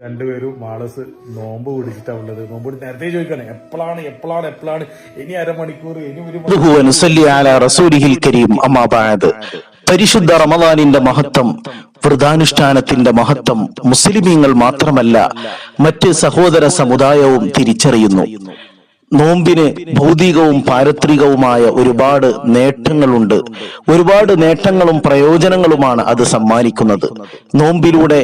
രണ്ടുപേരും മാളസ് നോമ്പ് പിടിച്ചിട്ടാ ഉള്ളത്. നോമ്പ് നേരത്തെ ചോദിക്കണേ എപ്പോഴാണ് എപ്പോഴാണ് എപ്പോഴാണ് ഇനി അരമണിക്കൂർ ഇനി ഒരു. പരിശുദ്ധ റമദാനിന്റെ മഹത്വം വ്രതാനുഷ്ഠാനത്തിന്റെ മഹത്വം മുസ്ലിമീങ്ങൾ മാത്രമല്ല മറ്റ് സഹോദര സമുദായവും തിരിച്ചറിയുന്നു. നോമ്പിന് ഭൗതികവും പാരത്രികവുമായ ഒരുപാട് നേട്ടങ്ങളുണ്ട്. ഒരുപാട് നേട്ടങ്ങളും പ്രയോജനങ്ങളുമാണ് അത് സമ്മാനിക്കുന്നത്. നോമ്പിലൂടെ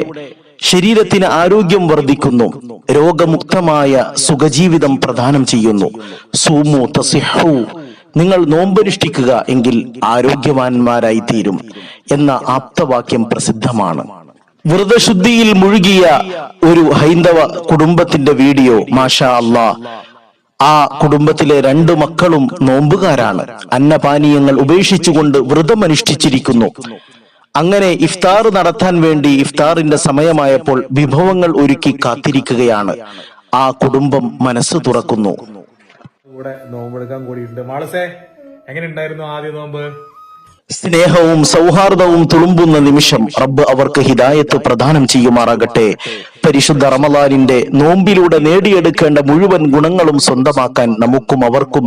ശരീരത്തിന് ആരോഗ്യം വർദ്ധിക്കുന്നു. രോഗമുക്തമായ സുഖജീവിതം പ്രദാനം ചെയ്യുന്നു. സൂമു തസിഹു. നിങ്ങൾ നോമ്പനുഷ്ഠിക്കുക എങ്കിൽ ആരോഗ്യവാന്മാരായി തീരും എന്ന ആപ്തവാക്യം പ്രസിദ്ധമാണ്. വ്രതശുദ്ധിയിൽ മുഴുകിയ ഒരു ഹൈന്ദവ കുടുംബത്തിന്റെ വീഡിയോ മാഷാ അള്ളാ ആ കുടുംബത്തിലെ രണ്ടു മക്കളും നോമ്പുകാരാണ്. അന്നപാനീയങ്ങൾ ഉപേക്ഷിച്ചുകൊണ്ട് വ്രതമനുഷ്ഠിച്ചിരിക്കുന്നു. അങ്ങനെ ഇഫ്താർ നടത്താൻ വേണ്ടി ഇഫ്താറിന്റെ സമയമായപ്പോൾ വിഭവങ്ങൾ ഒരുക്കി കാത്തിരിക്കുകയാണ്. ആ കുടുംബം മനസ്സ് തുറക്കുന്നു. കൂടെ നോമ്പെടുക്കാൻ കൂടിയിട്ടുണ്ട് മാളസേ എങ്ങനെ ഉണ്ടായിരുന്നു ആദ്യ നോമ്പ്? സ്നേഹവും സൗഹാർദ്ദവും തുളുമ്പുന്ന നിമിഷം റബ്ബ് അവർക്ക് ഹിദായത്ത് പ്രദാനം ചെയ്യുമാറാകട്ടെ. പരിശുദ്ധ റമലാനിന്റെ നോമ്പിലൂടെ നേടിയെടുക്കേണ്ട മുഴുവൻ ഗുണങ്ങളും സ്വന്തമാക്കാൻ നമുക്കും അവർക്കും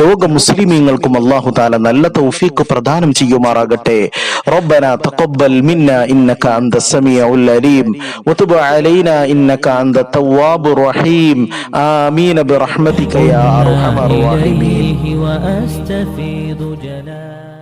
ലോക മുസ്ലിമീങ്ങൾക്കും അള്ളാഹു താല നല്ല തൗഫീഖ് പ്രദാനം ചെയ്യുമാറാകട്ടെ റബ്ബന തഖബ്ബൽ മിന്ന ഇന്നക അന്ത സമീഉൽ അലീം വതുബ് അലൈനാ ഇന്നക അന്ത തവ്വാബുർ റഹീം ആമീൻ ബിറഹ്മതിക യാ അർഹമർ റഹീമീൻ إليه وأستفيض جلال